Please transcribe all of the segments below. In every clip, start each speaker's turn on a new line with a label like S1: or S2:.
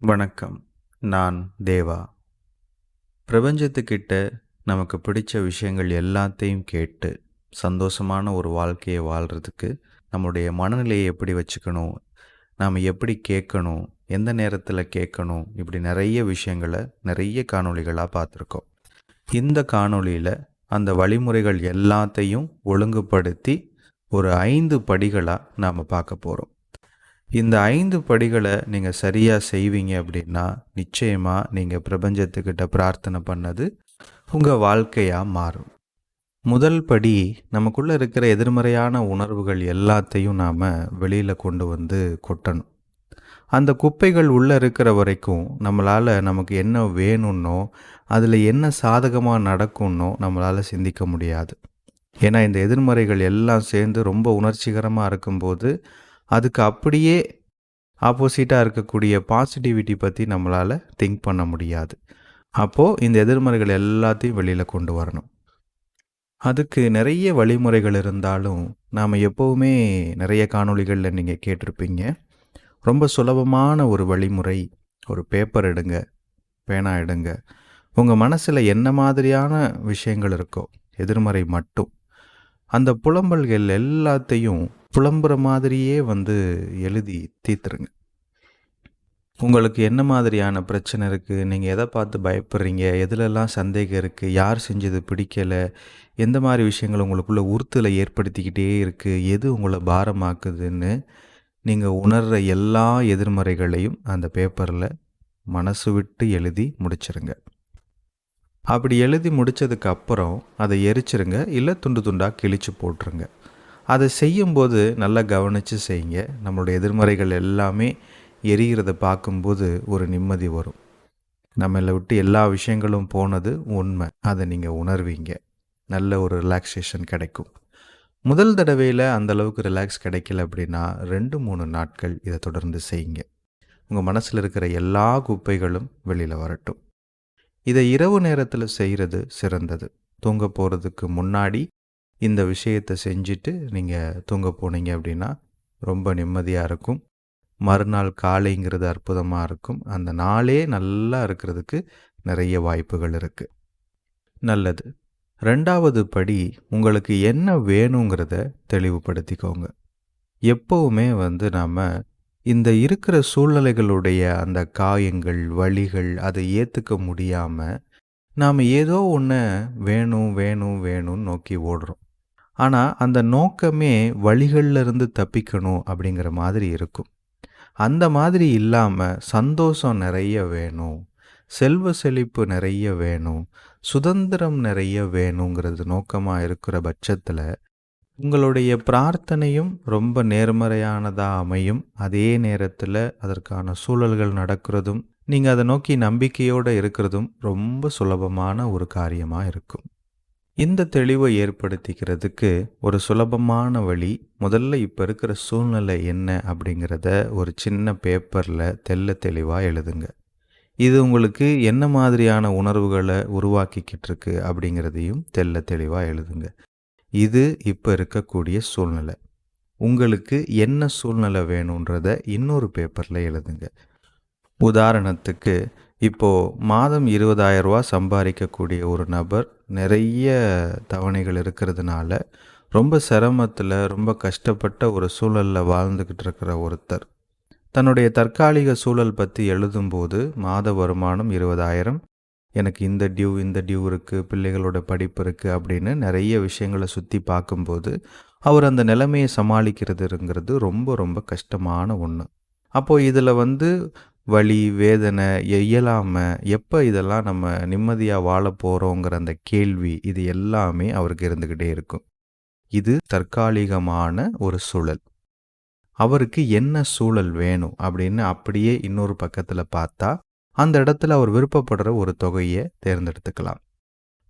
S1: வணக்கம். நான் தேவா. பிரபஞ்சத்துக்கிட்ட நமக்கு பிடிச்ச விஷயங்கள் எல்லாத்தையும் கேட்டு சந்தோஷமான ஒரு வாழ்க்கையை வாழ்கிறதுக்கு நம்முடைய மனநிலையை எப்படி வச்சுக்கணும் நாம் எப்படி கேட்கணும் எந்த நேரத்தில் கேட்கணும் இப்படி நிறைய விஷயங்களை நிறைய காணொளிகளாக பார்த்துருக்கோம். இந்த காணொளியில் அந்த வழிமுறைகள் எல்லாத்தையும் ஒழுங்குபடுத்தி ஒரு ஐந்து படிகளாக நாம் பார்க்க போகிறோம் இந்த ஐந்து படிகளை நீங்கள் சரியாக செய்வீங்க அப்படின்னா நிச்சயமாக நீங்கள் பிரபஞ்சத்துக்கிட்ட பிரார்த்தனை பண்ணது உங்கள் வாழ்க்கையாக மாறும். முதல் படி நமக்குள்ளே இருக்கிற எதிர்மறையான உணர்வுகள் எல்லாத்தையும் நாம் வெளியில் கொண்டு வந்து கொட்டணும். அந்த குப்பைகள் உள்ளே இருக்கிற வரைக்கும் நம்மளால் நமக்கு என்ன வேணும்னோ அதில் என்ன சாதகமாக நடக்கும்னோ நம்மளால் சிந்திக்க முடியாது. ஏன்னா இந்த எதிர்மறைகள் எல்லாம் சேர்ந்து ரொம்ப உணர்ச்சிகரமாக இருக்கும்போது அதுக்கு அப்படியே ஆப்போசிட்டாக இருக்கக்கூடிய பாசிட்டிவிட்டி பற்றி நம்மளால் திங்க் பண்ண முடியாது. அப்போது இந்த எதிர்மறைகள் எல்லாத்தையும் வெளியில் கொண்டு வரணும். அதுக்கு நிறைய வழிமுறைகள் இருந்தாலும் நாம் எப்போவுமே நிறைய காணொளிகளில் நீங்கள் கேட்டிருப்பீங்க. ரொம்ப சுலபமான ஒரு வழிமுறை ஒரு பேப்பர் எடுங்க பேனா எடுங்க. உங்கள் மனசில் என்ன மாதிரியான விஷயங்கள் இருக்கோ எதிர்மறை மட்டும். அந்த புலம்பல்கள் எல்லாத்தையும் புலம்புற மாதிரியே வந்து எழுதி தீர்த்துருங்க. உங்களுக்கு என்ன மாதிரியான பிரச்சனை இருக்குது நீங்கள் எதை பார்த்து பயப்படுறீங்க? எதுலெல்லாம் சந்தேகம் இருக்குது யார் செஞ்சது பிடிக்கலை? எந்த மாதிரி விஷயங்கள் உங்களுக்குள்ளே உறுத்தலை ஏற்படுத்திக்கிட்டே இருக்குது எது உங்களை பாரமாக்குதுன்னு நீங்கள் உணர்கிற எல்லா எதிர்மறைகளையும் அந்த பேப்பரில் மனசு விட்டு எழுதி முடிச்சிருங்க. அப்படி எழுதி முடித்ததுக்கு அப்புறம் அதை எரிச்சிருங்க இல்லை துண்டு துண்டாக கிழிச்சு போட்டுருங்க. அதை செய்யும்போது நல்லா கவனித்து செய்யுங்க. நம்மளுடைய எதிர்மறைகள் எல்லாமே எரிகிறத பார்க்கும்போது ஒரு நிம்மதி வரும். நம்மளை விட்டு எல்லா விஷயங்களும் போனது உண்மை. அதை நீங்கள் உணர்வீங்க. நல்ல ஒரு ரிலாக்ஸேஷன் கிடைக்கும். முதல் தடவையில் அந்தளவுக்கு ரிலாக்ஸ் கிடைக்கல அப்படின்னா ரெண்டு மூணு நாட்கள் இதை தொடர்ந்து செய்யுங்க. உங்கள் மனசில் இருக்கிற எல்லா குப்பைகளும் வெளியில் வரட்டும். இதை இரவு நேரத்தில் செய்கிறது சிறந்தது. தூங்க போகிறதுக்கு முன்னாடி இந்த விஷயத்தை செஞ்சுட்டு நீங்கள் தூங்க போனீங்க அப்படின்னா ரொம்ப நிம்மதியாக இருக்கும். மறுநாள் காலைங்கிறது அற்புதமாக இருக்கும். அந்த நாளே நல்லா இருக்கிறதுக்கு நிறைய வாய்ப்புகள் இருக்குது நல்லது. ரெண்டாவது படி உங்களுக்கு என்ன வேணுங்கிறத தெளிவுபடுத்திக்கோங்க. எப்போவுமே வந்து நாம் இந்த இருக்கிற சூழ்நிலைகளுடைய அந்த காயங்கள் வழிகள் அதை ஏற்றுக்க முடியாமல் நாம் ஏதோ ஒன்று வேணும் வேணும் வேணும்னு நோக்கி ஓடுறோம். ஆனால் அந்த நோக்கமே வழிகளிலிருந்து தப்பிக்கணும் அப்படிங்கிற மாதிரி இருக்கும். அந்த மாதிரி இல்லாமல் சந்தோஷம் நிறைய வேணும் செல்வ செழிப்பு நிறைய வேணும் சுதந்திரம் நிறைய வேணுங்கிறது நோக்கமாக இருக்கிற பட்சத்தில் உங்களுடைய பிரார்த்தனையும் ரொம்ப நேர்மறையானதாக அமையும். அதே நேரத்தில் அதற்கான சூழல்கள் நடக்கிறதும் நீங்கள் அதை நோக்கி நம்பிக்கையோடு இருக்கிறதும் ரொம்ப சுலபமான ஒரு காரியமாக இருக்கும். இந்த தெளிவை ஏற்படுத்திக்கிறதுக்கு ஒரு சுலபமான வழி முதல்ல இப்போ இருக்கிற சூழ்நிலை என்ன அப்படிங்கிறத ஒரு சின்ன பேப்பரில் தெல்ல தெளிவாக எழுதுங்க. இது உங்களுக்கு என்ன மாதிரியான உணர்வுகளை உருவாக்கிக்கிட்டு இருக்கு அப்படிங்கிறதையும் தெல்ல தெளிவாக எழுதுங்க. இது இப்போ இருக்கக்கூடிய சூழ்நிலை. உங்களுக்கு என்ன சூழ்நிலை வேணுன்றத இன்னொரு பேப்பரில் எழுதுங்க. உதாரணத்துக்கு இப்போது மாதம் இருபதாயிரம் ரூபா சம்பாதிக்கக்கூடிய ஒரு நபர் நிறைய தவணைகள் இருக்கிறதுனால ரொம்ப சிரமத்தில் ரொம்ப கஷ்டப்பட்ட ஒரு சூழலில் வாழ்ந்துக்கிட்டு இருக்கிற ஒருத்தர் தன்னுடைய தற்காலிக சூழல் பற்றி எழுதும்போது மாத வருமானம் இருபதாயிரம் எனக்கு இந்த டியூ இந்த டியூ இருக்குது பிள்ளைகளோட படிப்பு இருக்குது அப்படின்னு நிறைய விஷயங்களை சுற்றி பார்க்கும்போது அவர் அந்த நிலைமையை சமாளிக்கிறதுங்கிறது ரொம்ப ரொம்ப கஷ்டமான ஒன்று அப்போது இதில் வந்து வலி வேதனை இயலாமல் எப்போ இதெல்லாம் நம்ம நிம்மதியாக வாழ போகிறோங்கிற அந்த கேள்வி இது எல்லாமே அவருக்கு இருந்துக்கிட்டே இருக்கும். இது தற்காலிகமான ஒரு சூழல். அவருக்கு என்ன சூழல் வேணும் அப்படின்னு அப்படியே இன்னொரு பக்கத்தில் பார்த்தா அந்த இடத்துல அவர் விருப்பப்படுற ஒரு தொகையை தேர்ந்தெடுத்துக்கலாம்.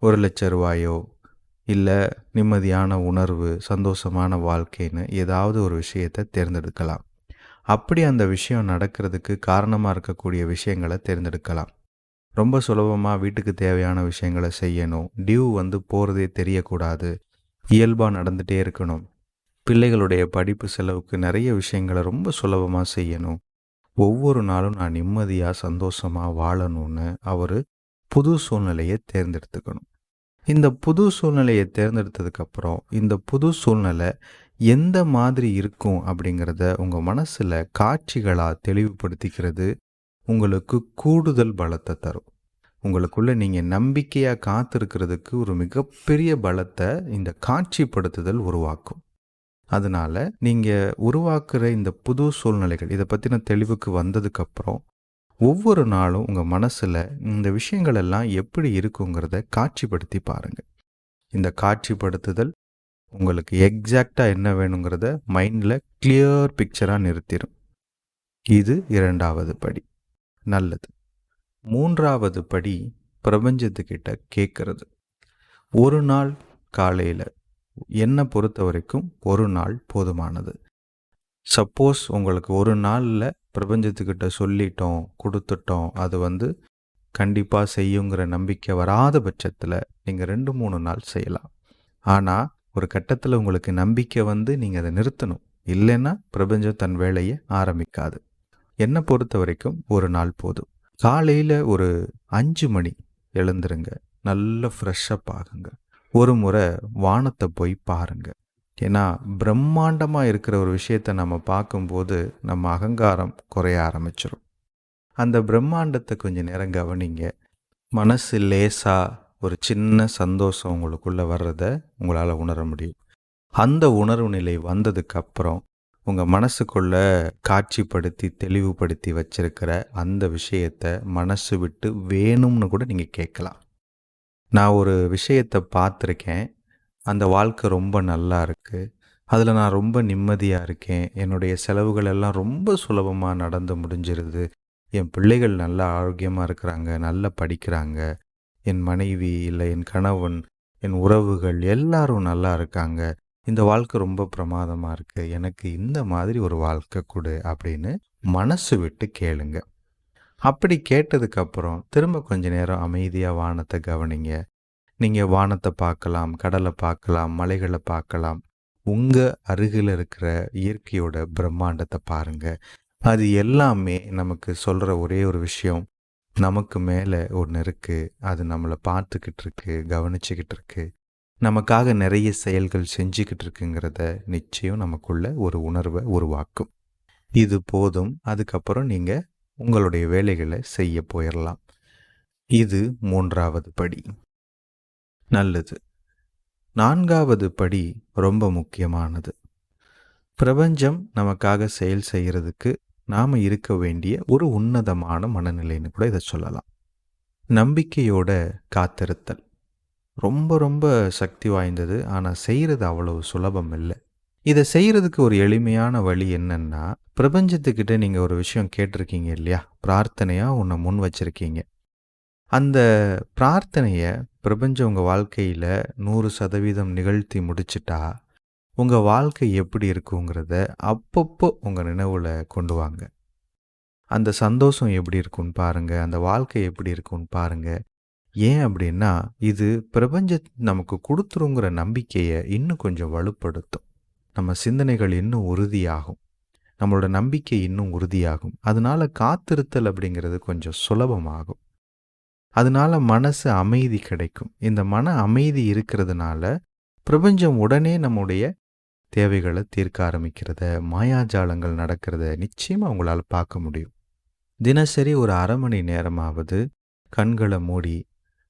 S1: ஒரு லட்ச ரூபாயோ இல்லை நிம்மதியான உணர்வு சந்தோஷமான வாழ்க்கைன்னு ஏதாவது ஒரு விஷயத்தை தேர்ந்தெடுக்கலாம். அப்படி அந்த விஷயம் நடக்கிறதுக்கு காரணமாக இருக்கக்கூடிய விஷயங்களை தேர்ந்தெடுக்கலாம். ரொம்ப சுலபமாக வீட்டுக்கு தேவையான விஷயங்களை செய்யணும். டியூ வந்து போகிறதே தெரியக்கூடாது. இயல்பாக நடந்துகிட்டே இருக்கணும். பிள்ளைகளுடைய படிப்பு செலவுக்கு நிறைய விஷயங்களை ரொம்ப சுலபமாக செய்யணும். ஒவ்வொரு நாளும் நான் நிம்மதியாக சந்தோஷமாக வாழணும்னு அவர் புது சூழ்நிலையை தேர்ந்தெடுத்துக்கணும். இந்த புது சூழ்நிலையை தேர்ந்தெடுத்ததுக்கப்புறம் இந்த புது சூழ்நிலை எந்த மாதிரி இருக்கும் அப்படிங்கிறத உங்கள் மனசில் காட்சிகளாக தெளிவுபடுத்திக்கிறது உங்களுக்கு கூடுதல் பலத்தை தரும். உங்களுக்குள்ளே நீங்கள் நம்பிக்கையாக காத்திருக்கிறதுக்கு ஒரு மிகப்பெரிய பலத்தை இந்த காட்சிப்படுத்துதல் உருவாக்கும். அதனால் நீங்கள் உருவாக்குற இந்த புது சூழ்நிலைகள் இதை பற்றின தெளிவுக்கு வந்ததுக்கப்புறம் ஒவ்வொரு நாளும் உங்கள் மனசில் இந்த விஷயங்கள் எல்லாம் எப்படி இருக்குங்கிறத காட்சிப்படுத்தி பாருங்கள் இந்த காட்சிப்படுத்துதல் உங்களுக்கு எக்ஸாக்டாக என்ன வேணுங்கிறத மைண்டில் கிளியர் பிக்சராக நிறுத்திடும் இது இரண்டாவது படி. நல்லது. மூன்றாவது படி பிரபஞ்சத்துக்கிட்ட கேட்குறது ஒரு நாள் காலையில் என்னை பொறுத்த வரைக்கும் ஒரு நாள் போதுமானது. சப்போஸ் உங்களுக்கு ஒரு நாளில் பிரபஞ்சத்துக்கிட்ட சொல்லிட்டோம் கொடுத்துட்டோம் அது வந்து கண்டிப்பாக செய்யுங்கிற நம்பிக்கை வராத பட்சத்தில் நீங்கள் ரெண்டு மூணு நாள் செய்யலாம். ஆனால் ஒரு கட்டத்தில் உங்களுக்கு நம்பிக்கை வந்து நீங்கள் அதை நிறுத்தணும். இல்லைன்னா பிரபஞ்சம் தன் வேலையை ஆரம்பிக்காது. என்னை பொறுத்த வரைக்கும் ஒரு நாள் போதும். காலையில் ஒரு அஞ்சு மணி எழுந்துருங்க. நல்ல ஃப்ரெஷ்ஷப் ஆகுங்க. ஒரு முறை வானத்தை போய் பாருங்க. ஏன்னா பிரம்மாண்டமாக இருக்கிற ஒரு விஷயத்தை நம்ம பார்க்கும்போது நம்ம அகங்காரம் குறைய ஆரம்பிச்சிடும் அந்த பிரம்மாண்டத்தை கொஞ்சம் நேரம் கவனிங்க. மனசு லேசாக ஒரு சின்ன சந்தோஷம் உங்களுக்குள்ளே வர்றத உங்களால் உணர முடியும். அந்த உணர்வு நிலை வந்ததுக்கப்புறம் உங்கள் மனசுக்குள்ள காட்சிப்படுத்தி தெளிவுபடுத்தி வச்சிருக்கிற அந்த விஷயத்தை மனசு விட்டு வேணும்னு கூட நீங்கள் கேட்கலாம். நான் ஒரு விஷயத்தை பார்த்துருக்கேன். அந்த வாழ்க்கை ரொம்ப நல்லா இருக்குது அதில் நான் ரொம்ப நிம்மதியாக இருக்கேன். என்னுடைய செலவுகள் எல்லாம் ரொம்ப சுலபமாக நடந்து முடிஞ்சிருது. என் பிள்ளைகள் நல்லா ஆரோக்கியமாக இருக்கிறாங்க நல்லா படிக்கிறாங்க. என் மனைவி இல்லை என் கணவன் என் உறவுகள் எல்லாரும் நல்லா இருக்காங்க. இந்த வாழ்க்கை ரொம்ப பிரமாதமாக இருக்குது எனக்கு இந்த மாதிரி ஒரு வாழ்க்கை கொடு அப்படின்னு மனசு விட்டு கேளுங்க. அப்படி கேட்டதுக்கப்புறம் திரும்ப கொஞ்ச நேரம் அமைதியாக வானத்தை கவனிங்க. நீங்கள் வானத்தை பார்க்கலாம் கடலை பார்க்கலாம் மலைகளை பார்க்கலாம். உங்கள் அருகில் இருக்கிற இயற்கையோட பிரம்மாண்டத்தை பாருங்கள் அது எல்லாமே நமக்கு சொல்கிற ஒரே ஒரு விஷயம். நமக்கு மேலே ஒன்று இருக்குது அது நம்மளை பார்த்துக்கிட்டு இருக்கு கவனிச்சுக்கிட்டு இருக்கு. நமக்காக நிறைய செயல்கள் செஞ்சுக்கிட்டு இருக்குங்கிறத நிச்சயம் நமக்குள்ள ஒரு உணர்வை உருவாக்கும். இது போதும். அதுக்கப்புறம் நீங்கள் உங்களுடைய வேலைகளை செய்ய போயிடலாம் இது மூன்றாவது படி. நல்லது. நான்காவது படி ரொம்ப முக்கியமானது. பிரபஞ்சம் நமக்காக செயல் செய்கிறதுக்கு நாம் இருக்க வேண்டிய ஒரு உன்னதமான மனநிலைன்னு கூட இதை சொல்லலாம். நம்பிக்கையோட காத்திருத்தல். ரொம்ப ரொம்ப சக்தி வாய்ந்தது. ஆனால் செய்கிறது அவ்வளவு சுலபம் இல்லை. இதை செய்கிறதுக்கு ஒரு எளிமையான வழி என்னன்னா பிரபஞ்சத்துக்கிட்ட நீங்கள் ஒரு விஷயம் கேட்டிருக்கீங்க இல்லையா? பிரார்த்தனையாக உன்னை முன் வச்சுருக்கீங்க. அந்த பிரார்த்தனையை பிரபஞ்சம் உங்கள் வாழ்க்கையில் நூறு சதவீதம் நிகழ்த்தி முடிச்சிட்டா உங்கள் வாழ்க்கை எப்படி இருக்குங்கிறத அப்பப்போ உங்கள் நினைவில் கொண்டு வாங்க. அந்த சந்தோஷம் எப்படி இருக்குன்னு பாருங்கள் அந்த வாழ்க்கை எப்படி இருக்குன்னு பாருங்கள் ஏன் அப்படின்னா இது பிரபஞ்ச நமக்கு கொடுத்துருங்கிற நம்பிக்கையை இன்னும் கொஞ்சம் வலுப்படுத்தும். நம்ம சிந்தனைகள் இன்னும் உறுதியாகும். நம்மளோட நம்பிக்கை இன்னும் உறுதியாகும். அதனால காத்திருத்தல் அப்படிங்கிறது கொஞ்சம் சுலபமாகும். அதனால மனசு அமைதி கிடைக்கும். இந்த மன அமைதி இருக்கிறதுனால பிரபஞ்சம் உடனே நம்முடைய தேவைகளை தீர்க்க ஆரம்பிக்கிறத மாயாஜாலங்கள் நடக்கிறத நிச்சயமாக உங்களால் பார்க்க முடியும். தினசரி ஒரு அரை மணி நேரமாவது கண்களை மூடி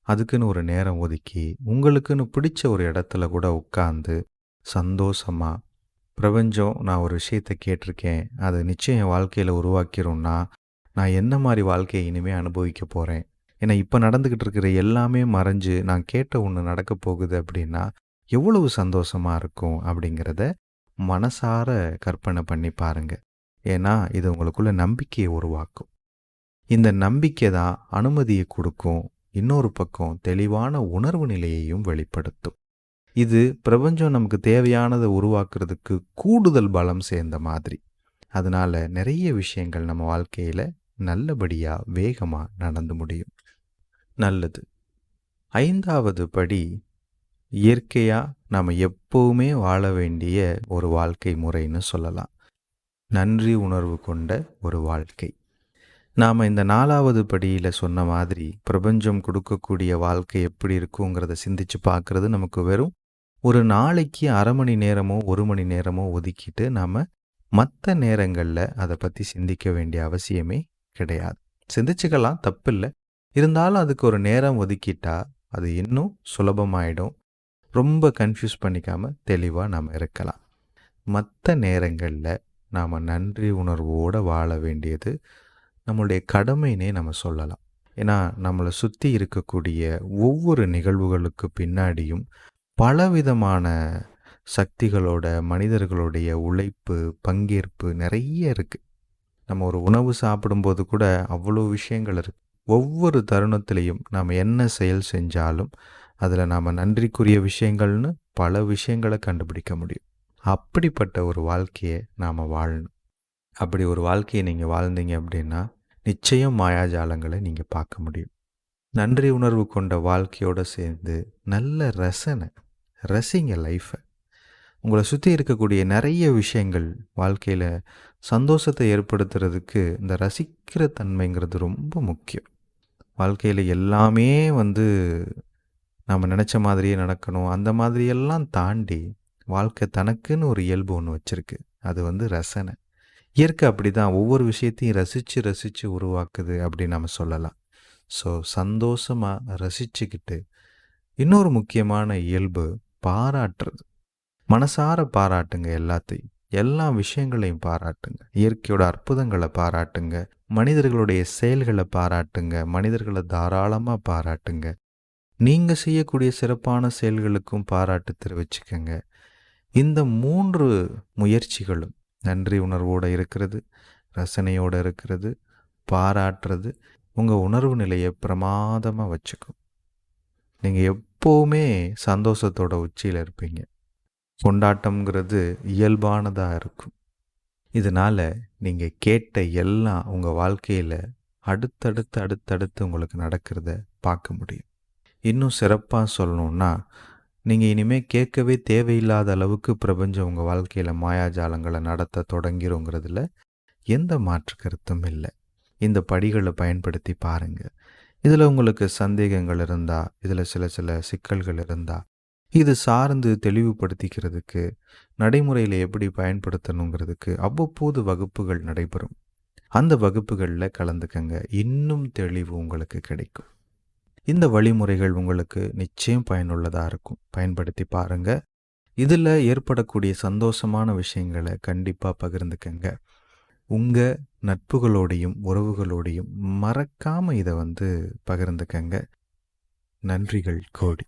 S1: அதுக்குன்னு ஒரு நேரம் ஒதுக்கி உங்களுக்குன்னு பிடிச்ச ஒரு இடத்துல கூட உட்காந்து சந்தோஷமாக பிரபஞ்சம் நான் ஒரு விஷயத்தை கேட்டிருக்கேன். அதை நிச்சயம் என் வாழ்க்கையில் உருவாக்கிரும்னா நான் என்ன மாதிரி வாழ்க்கையை இனிமேல் அனுபவிக்க போகிறேன் ஏன்னா இப்போ நடந்துக்கிட்டு இருக்கிற எல்லாமே மறைஞ்சு நான் கேட்ட ஒன்று நடக்க போகுது அப்படின்னா எவ்வளவு சந்தோஷமாக இருக்கும் அப்படிங்கிறத மனசார கற்பனை பண்ணி பாருங்கள் ஏன்னா இது உங்களுக்குள்ள நம்பிக்கையை உருவாக்கும். இந்த நம்பிக்கை தான் அனுமதியை கொடுக்கும். இன்னொரு பக்கம் தெளிவான உணர்வு நிலையையும் வெளிப்படுத்தும். இது பிரபஞ்சம் நமக்கு தேவையானதை உருவாக்குறதுக்கு கூடுதல் பலம் சேர்ந்த மாதிரி. அதனால் நிறைய விஷயங்கள் நம்ம வாழ்க்கையில் நல்லபடியாக வேகமாக நடந்து முடியும். நல்லது. ஐந்தாவது படி இயற்கையாக நாம் எப்போவுமே வாழ வேண்டிய ஒரு வாழ்க்கை முறைன்னு சொல்லலாம். நன்றி உணர்வு கொண்ட ஒரு வாழ்க்கை. நாம் இந்த நாலாவது படியில் சொன்ன மாதிரி பிரபஞ்சம் கொடுக்கக்கூடிய வாழ்க்கை எப்படி இருக்குங்கிறத சிந்திச்சு பார்க்குறது நமக்கு வெறும் ஒரு நாளைக்கு அரை மணி நேரமோ ஒரு மணி நேரமோ ஒதுக்கிட்டு நாம் மற்ற நேரங்களில் அதை பற்றி சிந்திக்க வேண்டிய அவசியமே கிடையாது. சிந்திச்சுக்கலாம் தப்பில்லை. இருந்தாலும் அதுக்கு ஒரு நேரம் ஒதுக்கிட்டா அது இன்னும் சுலபமாயிடும். ரொம்ப கன்ஃபியூஸ் பண்ணிக்காமல் தெளிவாக நாம் இருக்கலாம். மற்ற நேரங்களில் நாம் நன்றி உணர்வோடு வாழ வேண்டியது நம்மளுடைய கடமைனே நம்ம சொல்லலாம். ஏன்னா நம்மளை சுற்றி இருக்கக்கூடிய ஒவ்வொரு நிகழ்வுகளுக்கு பின்னாடியும் பலவிதமான சக்திகளோட மனிதர்களுடைய உழைப்பு பங்கேற்பு நிறைய இருக்குது நம்ம ஒரு உணவு சாப்பிடும்போது கூட அவ்வளோ விஷயங்கள் இருக்குது ஒவ்வொரு தருணத்திலையும் நாம் என்ன செயல் செஞ்சாலும் அதில் நாம் நன்றிக்குரிய விஷயங்கள்னு பல விஷயங்களை கண்டுபிடிக்க முடியும். அப்படிப்பட்ட ஒரு வாழ்க்கையை நாம் வாழணும். அப்படி ஒரு வாழ்க்கையை நீங்கள் வாழ்ந்தீங்க அப்படின்னா நிச்சயம் மாயாஜாலங்களை நீங்கள் பார்க்க முடியும். நன்றி உணர்வு கொண்ட வாழ்க்கையோடு சேர்ந்து நல்ல ரசனை ரசிங்க லைஃப்பை உங்களை சுற்றி இருக்கக்கூடிய நிறைய விஷயங்கள் வாழ்க்கையில் சந்தோஷத்தை ஏற்படுத்துறதுக்கு இந்த ரசிக்கிற தன்மைங்கிறது ரொம்ப முக்கியம். வாழ்க்கையில் எல்லாமே வந்து நம்ம நினச்ச மாதிரியே நடக்கணும். அந்த மாதிரியெல்லாம் தாண்டி வாழ்க்கை தனக்குன்னு ஒரு இயல்பு ஒன்று வச்சுருக்கு. அது வந்து ரசனை. இயற்கை அப்படி தான் ஒவ்வொரு விஷயத்தையும் ரசித்து ரசித்து உருவாக்குது அப்படின்னு நம்ம சொல்லலாம். ஸோ சந்தோஷமாக ரசிச்சுக்கிட்டு இன்னொரு முக்கியமான இயல்பு பாராட்டுறது. மனசார பாராட்டுங்க எல்லாத்தையும். எல்லா விஷயங்களையும் பாராட்டுங்க. இயற்கையோட அற்புதங்களை பாராட்டுங்க. மனிதர்களுடைய செயல்களை பாராட்டுங்க. மனிதர்களை தாராளமாக பாராட்டுங்க. நீங்கள் செய்யக்கூடிய சிறப்பான செயல்களுக்கும் பாராட்டு தெரிவிச்சுக்கங்க. இந்த மூன்று முயற்சிகளும் நன்றி உணர்வோடு இருக்கிறது ரசனையோடு இருக்கிறது பாராட்டுறது உங்கள் உணர்வு நிலையை பிரமாதமாக வச்சுக்கும். நீங்கள் எப் எப்போவுமே சந்தோஷத்தோட உச்சியில் இருப்பீங்க. கொண்டாட்டம்ங்கிறது இயல்பானதாக இருக்கும். இதனால் நீங்கள் கேட்ட எல்லாம் உங்கள் வாழ்க்கையில் அடுத்தடுத்து அடுத்தடுத்து உங்களுக்கு நடக்கிறத பார்க்க முடியும். இன்னும் சிறப்பாக சொல்லணுன்னா நீங்கள் இனிமேல் கேட்கவே தேவையில்லாத அளவுக்கு பிரபஞ்சம் உங்கள் வாழ்க்கையில் மாயாஜாலங்களை நடத்த தொடங்கிருங்கிறதுல எந்த மாற்று கருத்தும் இல்லை. இந்த படிகளை பயன்படுத்தி பாருங்கள் இதில் உங்களுக்கு சந்தேகங்கள் இருந்தால் இதில் சில சில சிக்கல்கள் இருந்தால் இது சார்ந்து தெளிவுபடுத்திக்கிறதுக்கு நடைமுறையில் எப்படி பயன்படுத்தணுங்கிறதுக்கு அவ்வப்போது வகுப்புகள் நடைபெறும். அந்த வகுப்புகளில் கலந்துக்கங்க. இன்னும் தெளிவு உங்களுக்கு கிடைக்கும். இந்த வழிமுறைகள் உங்களுக்கு நிச்சயம் பயனுள்ளதாக இருக்கும். பயன்படுத்தி பாருங்கள் இதில் ஏற்படக்கூடிய சந்தோஷமான விஷயங்களை கண்டிப்பாக பகிர்ந்துக்கங்க. உங்கள் நட்புகளோடையும் உறவுகளோடையும் மறக்காமல் இதை வந்து பகிர்ந்துக்கங்க. நன்றிகள் கோடி.